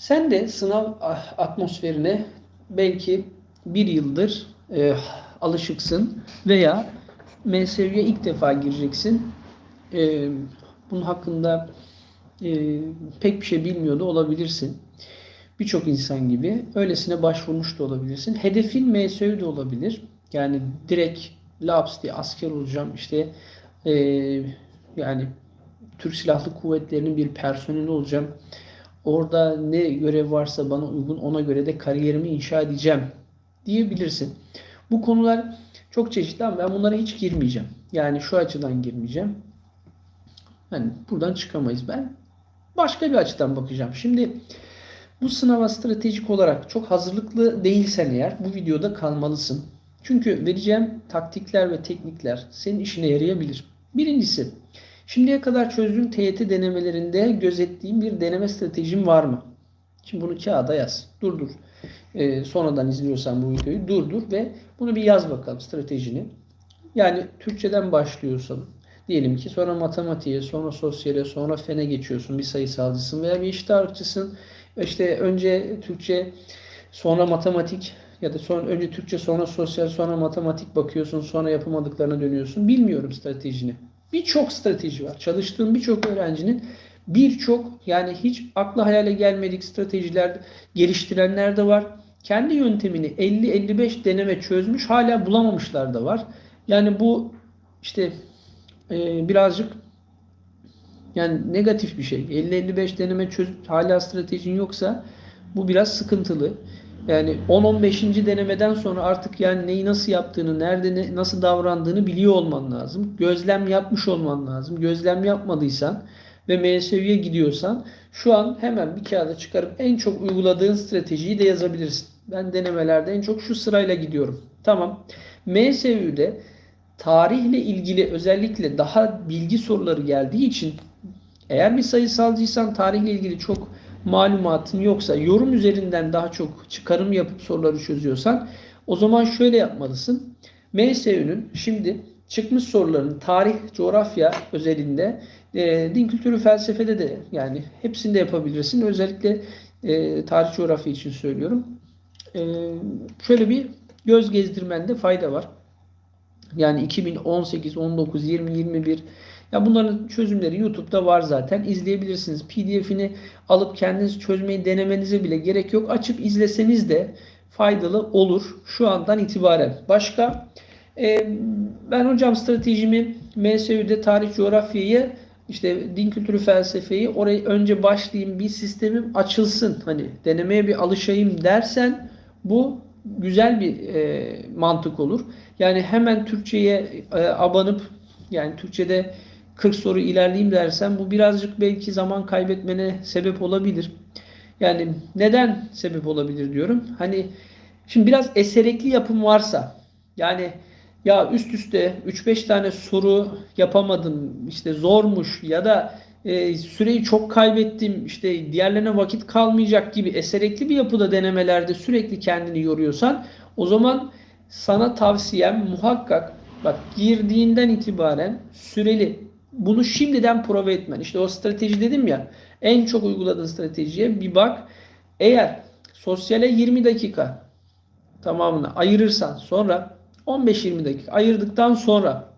Sen de sınav atmosferine belki bir yıldır e, alışıksın veya MSÜ'ye ilk defa gireceksin. E, bunun hakkında e, pek bir şey bilmiyor da olabilirsin. Birçok insan gibi öylesine başvurmuş da olabilirsin. Hedefin MSÜ de olabilir. Yani direkt laps diye asker olacağım işte e, yani Türk Silahlı Kuvvetleri'nin bir personeli olacağım. Orada ne görev varsa bana uygun ona göre de kariyerimi inşa edeceğim diyebilirsin. Bu konular çok çeşitli ama ben bunlara hiç girmeyeceğim. Yani şu açıdan girmeyeceğim. Yani buradan çıkamayız. Ben başka bir açıdan bakacağım. Şimdi bu sınava stratejik olarak çok hazırlıklı değilsen eğer bu videoda kalmalısın. Çünkü vereceğim taktikler ve teknikler senin işine yarayabilir. Birincisi, şimdiye kadar çözdüğün TYT denemelerinde gözettiğin bir deneme stratejin var mı? Şimdi bunu kağıda yaz. Durdur. Ee, sonradan izliyorsan bu videoyu durdur ve bunu bir yaz bakalım stratejini. Yani Türkçeden başlıyorsan diyelim ki sonra matematiğe, sonra sosyale, sonra fene geçiyorsun. Bir sayısalcısın veya bir eşit ağırlıkçısın. İşte önce Türkçe, sonra matematik ya da sonra önce Türkçe, sonra sosyal, sonra matematik bakıyorsun, sonra yapamadıklarına dönüyorsun. Bilmiyorum stratejini. Birçok strateji var. Çalıştığım birçok öğrencinin birçok yani hiç akla hayale gelmedik stratejiler geliştirenler de var. Kendi yöntemini 50-55 deneme çözmüş hala bulamamışlar da var. Yani bu işte e, birazcık yani negatif bir şey. 50-55 deneme çöz hala stratejin yoksa bu biraz sıkıntılı. Yani 10-15. denemeden sonra artık yani neyi nasıl yaptığını, nerede ne, nasıl davrandığını biliyor olman lazım. Gözlem yapmış olman lazım. Gözlem yapmadıysan ve MSÜ'ye gidiyorsan şu an hemen bir kağıda çıkarıp en çok uyguladığın stratejiyi de yazabilirsin. Ben denemelerde en çok şu sırayla gidiyorum. Tamam. MSÜ'de tarihle ilgili özellikle daha bilgi soruları geldiği için eğer bir sayısalcıysan tarihle ilgili çok malumatın yoksa yorum üzerinden daha çok çıkarım yapıp soruları çözüyorsan o zaman şöyle yapmalısın. MSÜ'nün şimdi çıkmış soruların tarih, coğrafya özelinde e, din kültürü felsefede de yani hepsinde yapabilirsin. Özellikle e, tarih coğrafya için söylüyorum. E, şöyle bir göz gezdirmende fayda var. Yani 2018, 19, 20, 21 ya bunların çözümleri YouTube'da var zaten. İzleyebilirsiniz. PDF'ini alıp kendiniz çözmeyi denemenize bile gerek yok. Açıp izleseniz de faydalı olur şu andan itibaren. Başka e, ben hocam stratejimi MSÜ'de tarih coğrafyayı işte din kültürü felsefeyi oraya önce başlayayım bir sistemim açılsın hani denemeye bir alışayım dersen bu güzel bir e, mantık olur. Yani hemen Türkçe'ye e, abanıp yani Türkçe'de 40 soru ilerleyeyim dersen bu birazcık belki zaman kaybetmene sebep olabilir. Yani neden sebep olabilir diyorum. Hani şimdi biraz eserekli yapım varsa yani ya üst üste 3-5 tane soru yapamadım işte zormuş ya da e, süreyi çok kaybettim işte diğerlerine vakit kalmayacak gibi eserekli bir yapıda denemelerde sürekli kendini yoruyorsan o zaman sana tavsiyem muhakkak bak girdiğinden itibaren süreli bunu şimdiden prova etmen. İşte o strateji dedim ya en çok uyguladığın stratejiye bir bak. Eğer sosyale 20 dakika tamamını ayırırsan sonra 15-20 dakika ayırdıktan sonra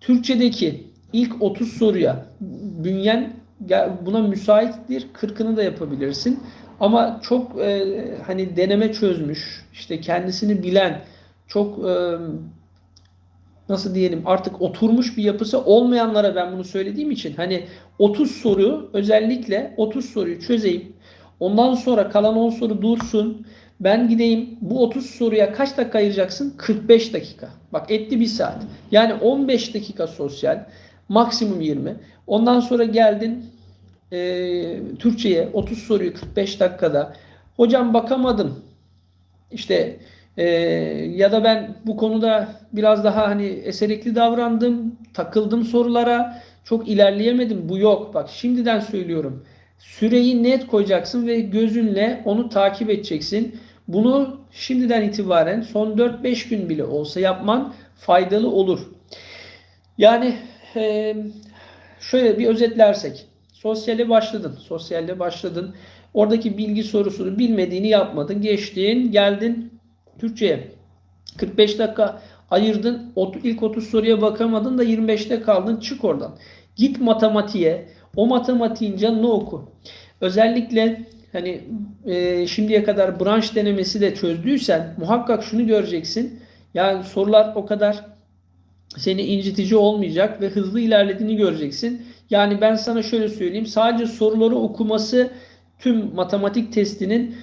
Türkçedeki ilk 30 soruya bünyen buna müsaittir. 40'ını da yapabilirsin. Ama çok e, hani deneme çözmüş, işte kendisini bilen, çok e, nasıl diyelim artık oturmuş bir yapısı olmayanlara ben bunu söylediğim için hani 30 soru özellikle 30 soruyu çözeyim. Ondan sonra kalan 10 soru dursun. Ben gideyim bu 30 soruya kaç dakika ayıracaksın? 45 dakika. Bak etti bir saat. Yani 15 dakika sosyal. Maksimum 20. Ondan sonra geldin e, Türkçe'ye 30 soruyu 45 dakikada. Hocam bakamadım. İşte ee, ya da ben bu konuda biraz daha hani eserikli davrandım, takıldım sorulara, çok ilerleyemedim. Bu yok. Bak şimdiden söylüyorum. Süreyi net koyacaksın ve gözünle onu takip edeceksin. Bunu şimdiden itibaren son 4-5 gün bile olsa yapman faydalı olur. Yani e, şöyle bir özetlersek. Sosyale başladın. Sosyalle başladın. Oradaki bilgi sorusunu bilmediğini yapmadın. Geçtin, geldin Türkçe'ye. 45 dakika ayırdın. ilk 30 soruya bakamadın da 25'te kaldın. Çık oradan. Git matematiğe. O matematiğin canını oku. Özellikle hani e, şimdiye kadar branş denemesi de çözdüysen muhakkak şunu göreceksin. Yani sorular o kadar seni incitici olmayacak ve hızlı ilerlediğini göreceksin. Yani ben sana şöyle söyleyeyim. Sadece soruları okuması tüm matematik testinin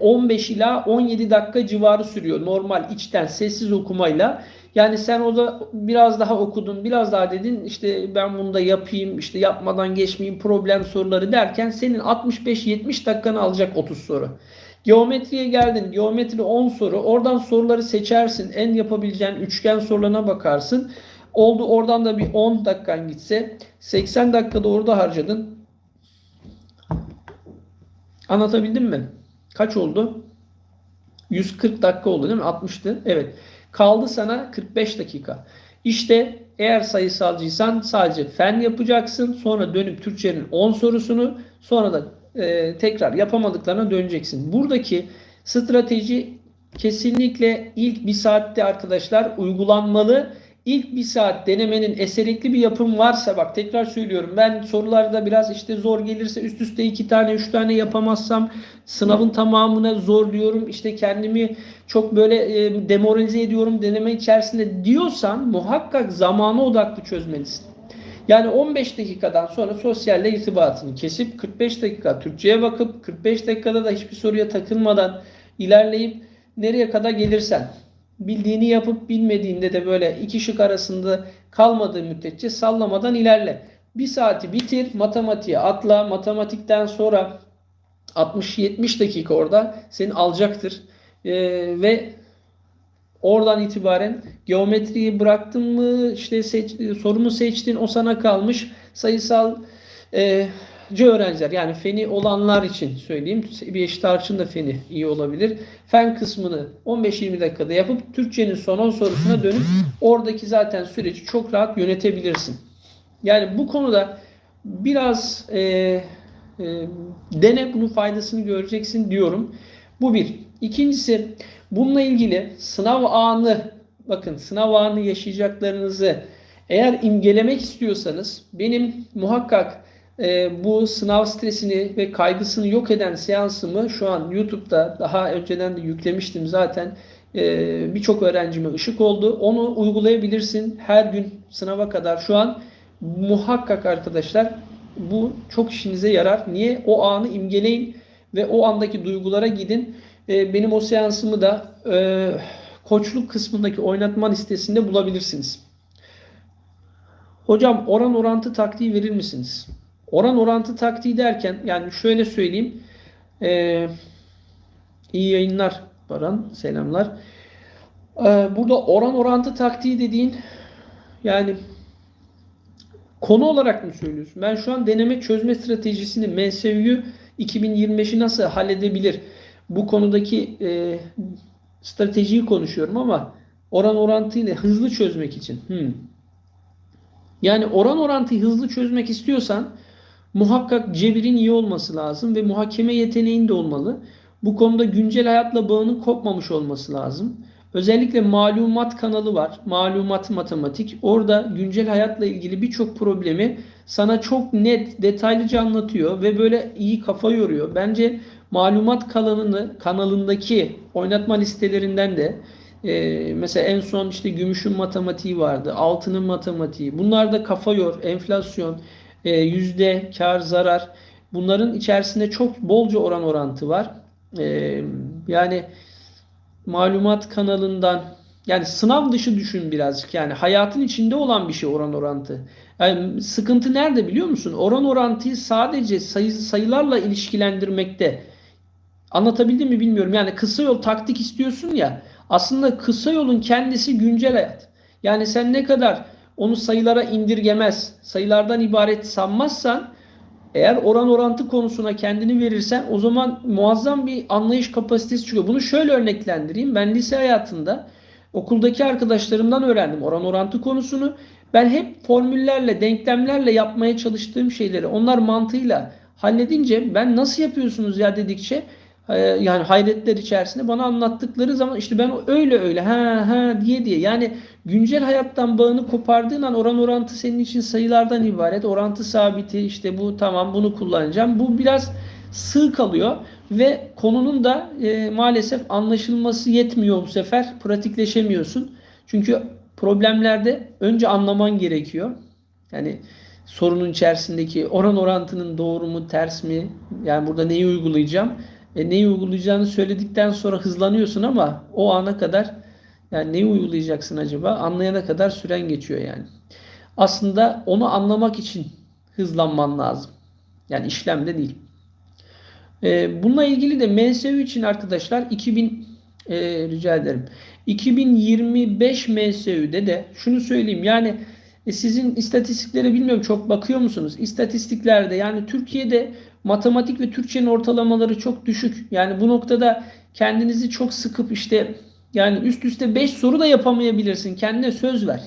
15 ila 17 dakika civarı sürüyor. Normal içten sessiz okumayla. Yani sen orada biraz daha okudun, biraz daha dedin işte ben bunu da yapayım, işte yapmadan geçmeyeyim problem soruları derken senin 65-70 dakikanı alacak 30 soru. Geometriye geldin. Geometri 10 soru. Oradan soruları seçersin. En yapabileceğin üçgen sorularına bakarsın. Oldu oradan da bir 10 dakikan gitse 80 dakikada orada harcadın. Anlatabildim mi? Kaç oldu? 140 dakika oldu değil mi? 60'tı. Evet. Kaldı sana 45 dakika. İşte eğer sayısalcıysan sadece fen yapacaksın. Sonra dönüp Türkçenin 10 sorusunu sonra da e, tekrar yapamadıklarına döneceksin. Buradaki strateji kesinlikle ilk bir saatte arkadaşlar uygulanmalı. İlk bir saat denemenin eserikli bir yapım varsa bak tekrar söylüyorum ben sorularda biraz işte zor gelirse üst üste iki tane üç tane yapamazsam sınavın tamamına zor diyorum işte kendimi çok böyle e, demoralize ediyorum deneme içerisinde diyorsan muhakkak zamana odaklı çözmelisin. Yani 15 dakikadan sonra sosyalle irtibatını kesip 45 dakika Türkçe'ye bakıp 45 dakikada da hiçbir soruya takılmadan ilerleyip nereye kadar gelirsen bildiğini yapıp bilmediğinde de böyle iki şık arasında kalmadığı müddetçe sallamadan ilerle. Bir saati bitir, matematiğe atla. Matematikten sonra 60-70 dakika orada seni alacaktır. Ee, ve oradan itibaren geometriyi bıraktın mı, işte seç, sorumu seçtin, o sana kalmış. Sayısal e, öğrenciler yani feni olanlar için söyleyeyim. Bir eşit da feni iyi olabilir. Fen kısmını 15-20 dakikada yapıp Türkçenin son 10 sorusuna dönüp oradaki zaten süreci çok rahat yönetebilirsin. Yani bu konuda biraz e, e, dene bunun faydasını göreceksin diyorum. Bu bir. İkincisi bununla ilgili sınav anı bakın sınav anı yaşayacaklarınızı eğer imgelemek istiyorsanız benim muhakkak e, bu sınav stresini ve kaygısını yok eden seansımı şu an YouTube'da daha önceden de yüklemiştim zaten. E, Birçok öğrencime ışık oldu. Onu uygulayabilirsin her gün sınava kadar. Şu an muhakkak arkadaşlar bu çok işinize yarar. Niye? O anı imgeleyin ve o andaki duygulara gidin. E, benim o seansımı da e, koçluk kısmındaki oynatma listesinde bulabilirsiniz. Hocam oran orantı taktiği verir misiniz? Oran orantı taktiği derken yani şöyle söyleyeyim. Ee, iyi yayınlar Baran. Selamlar. Ee, burada oran orantı taktiği dediğin yani konu olarak mı söylüyorsun? Ben şu an deneme çözme stratejisini MSÜ'yü 2025'i nasıl halledebilir? Bu konudaki e, stratejiyi konuşuyorum ama oran orantıyla hızlı çözmek için. Hmm. Yani oran orantıyı hızlı çözmek istiyorsan muhakkak cebirin iyi olması lazım ve muhakeme yeteneğin de olmalı. Bu konuda güncel hayatla bağının kopmamış olması lazım. Özellikle malumat kanalı var. Malumat matematik. Orada güncel hayatla ilgili birçok problemi sana çok net, detaylıca anlatıyor ve böyle iyi kafa yoruyor. Bence malumat kanalını kanalındaki oynatma listelerinden de e, mesela en son işte gümüşün matematiği vardı, altının matematiği. Bunlar da kafa yor, enflasyon, e, yüzde, kar, zarar. Bunların içerisinde çok bolca oran orantı var. E, yani malumat kanalından yani sınav dışı düşün birazcık. Yani hayatın içinde olan bir şey oran orantı. Yani sıkıntı nerede biliyor musun? Oran orantıyı sadece sayı, sayılarla ilişkilendirmekte. Anlatabildim mi bilmiyorum. Yani kısa yol taktik istiyorsun ya. Aslında kısa yolun kendisi güncel hayat. Yani sen ne kadar onu sayılara indirgemez, sayılardan ibaret sanmazsan eğer oran orantı konusuna kendini verirsen o zaman muazzam bir anlayış kapasitesi çıkıyor. Bunu şöyle örneklendireyim. Ben lise hayatında okuldaki arkadaşlarımdan öğrendim oran orantı konusunu. Ben hep formüllerle, denklemlerle yapmaya çalıştığım şeyleri onlar mantığıyla halledince ben nasıl yapıyorsunuz ya dedikçe yani hayretler içerisinde bana anlattıkları zaman işte ben öyle öyle ha ha diye diye yani güncel hayattan bağını kopardığın an oran orantı senin için sayılardan ibaret. Orantı sabiti işte bu tamam bunu kullanacağım. Bu biraz sığ kalıyor ve konunun da e, maalesef anlaşılması yetmiyor bu sefer. Pratikleşemiyorsun. Çünkü problemlerde önce anlaman gerekiyor. Yani sorunun içerisindeki oran orantının doğru mu ters mi? Yani burada neyi uygulayacağım? E, neyi uygulayacağını söyledikten sonra hızlanıyorsun ama o ana kadar yani neyi uygulayacaksın acaba? Anlayana kadar süren geçiyor yani. Aslında onu anlamak için hızlanman lazım. Yani işlemde değil. E, bununla ilgili de MSU için arkadaşlar 2000 e, rica ederim. 2025 MSU'de de şunu söyleyeyim. Yani e, sizin istatistiklere bilmiyorum çok bakıyor musunuz? İstatistiklerde yani Türkiye'de matematik ve Türkçenin ortalamaları çok düşük. Yani bu noktada kendinizi çok sıkıp işte yani üst üste 5 soru da yapamayabilirsin. Kendine söz ver.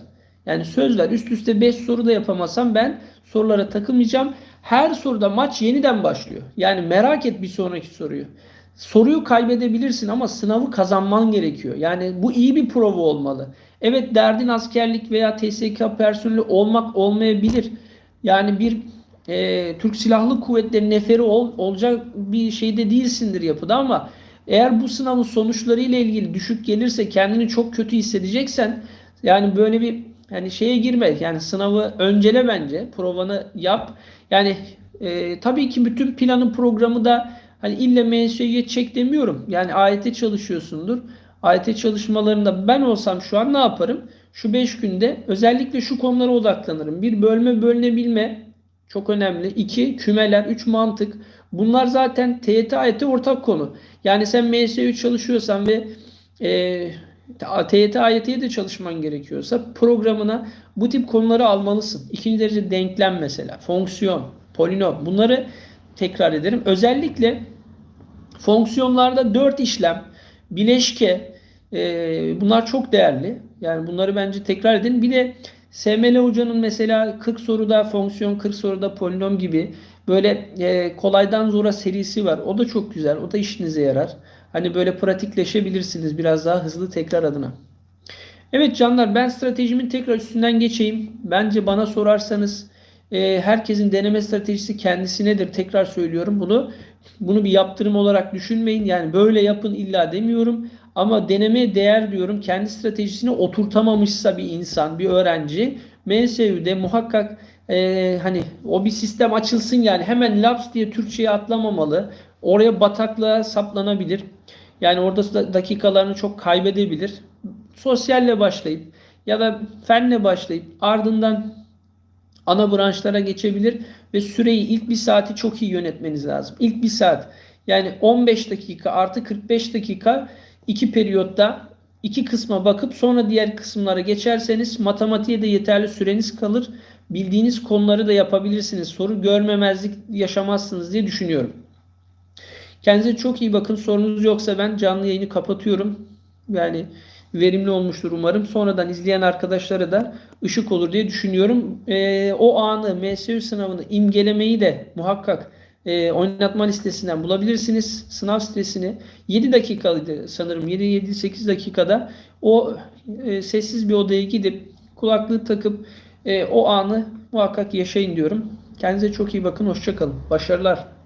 Yani söz ver. Üst üste 5 soru da yapamazsam ben sorulara takılmayacağım. Her soruda maç yeniden başlıyor. Yani merak et bir sonraki soruyu. Soruyu kaybedebilirsin ama sınavı kazanman gerekiyor. Yani bu iyi bir prova olmalı. Evet derdin askerlik veya TSK personeli olmak olmayabilir. Yani bir e, Türk Silahlı Kuvvetleri neferi ol, olacak bir şeyde değilsindir yapıda ama eğer bu sınavın sonuçları ile ilgili düşük gelirse kendini çok kötü hissedeceksen yani böyle bir yani şeye girme. Yani sınavı öncele bence. Provanı yap. Yani e, tabii ki bütün planın programı da hani ille MSÜ'ye çek demiyorum. Yani AYT çalışıyorsundur. AYT çalışmalarında ben olsam şu an ne yaparım? Şu 5 günde özellikle şu konulara odaklanırım. Bir bölme bölünebilme çok önemli. İki kümeler, üç mantık. Bunlar zaten TYT AYT ortak konu. Yani sen MSÜ çalışıyorsan ve e, TYT AYT'ye de çalışman gerekiyorsa programına bu tip konuları almalısın. İkinci derece denklem mesela, fonksiyon, polinom bunları tekrar ederim. Özellikle fonksiyonlarda 4 işlem, bileşke e, bunlar çok değerli. Yani bunları bence tekrar edin. Bir de SML hocanın mesela 40 soruda fonksiyon, 40 soruda polinom gibi böyle e, kolaydan zora serisi var. O da çok güzel. O da işinize yarar. Hani böyle pratikleşebilirsiniz biraz daha hızlı tekrar adına. Evet canlar ben stratejimin tekrar üstünden geçeyim. Bence bana sorarsanız e, herkesin deneme stratejisi kendisinedir. Tekrar söylüyorum bunu. Bunu bir yaptırım olarak düşünmeyin. Yani böyle yapın illa demiyorum. Ama denemeye değer diyorum. Kendi stratejisini oturtamamışsa bir insan, bir öğrenci MSU'de muhakkak e, hani o bir sistem açılsın yani hemen laps diye Türkçe'ye atlamamalı. Oraya bataklığa saplanabilir. Yani orada dakikalarını çok kaybedebilir. Sosyalle başlayıp ya da fenle başlayıp ardından ana branşlara geçebilir ve süreyi ilk bir saati çok iyi yönetmeniz lazım. İlk bir saat yani 15 dakika artı 45 dakika iki periyotta iki kısma bakıp sonra diğer kısımlara geçerseniz matematiğe de yeterli süreniz kalır. Bildiğiniz konuları da yapabilirsiniz. Soru görmemezlik yaşamazsınız diye düşünüyorum. Kendinize çok iyi bakın. Sorunuz yoksa ben canlı yayını kapatıyorum. Yani verimli olmuştur umarım. Sonradan izleyen arkadaşlara da ışık olur diye düşünüyorum. E, o anı MSU sınavını imgelemeyi de muhakkak e, oynatma listesinden bulabilirsiniz. Sınav sitesini 7 dakikalıydı sanırım 7-7-8 dakikada o e, sessiz bir odaya gidip kulaklığı takıp e, o anı muhakkak yaşayın diyorum. Kendinize çok iyi bakın. Hoşçakalın. Başarılar.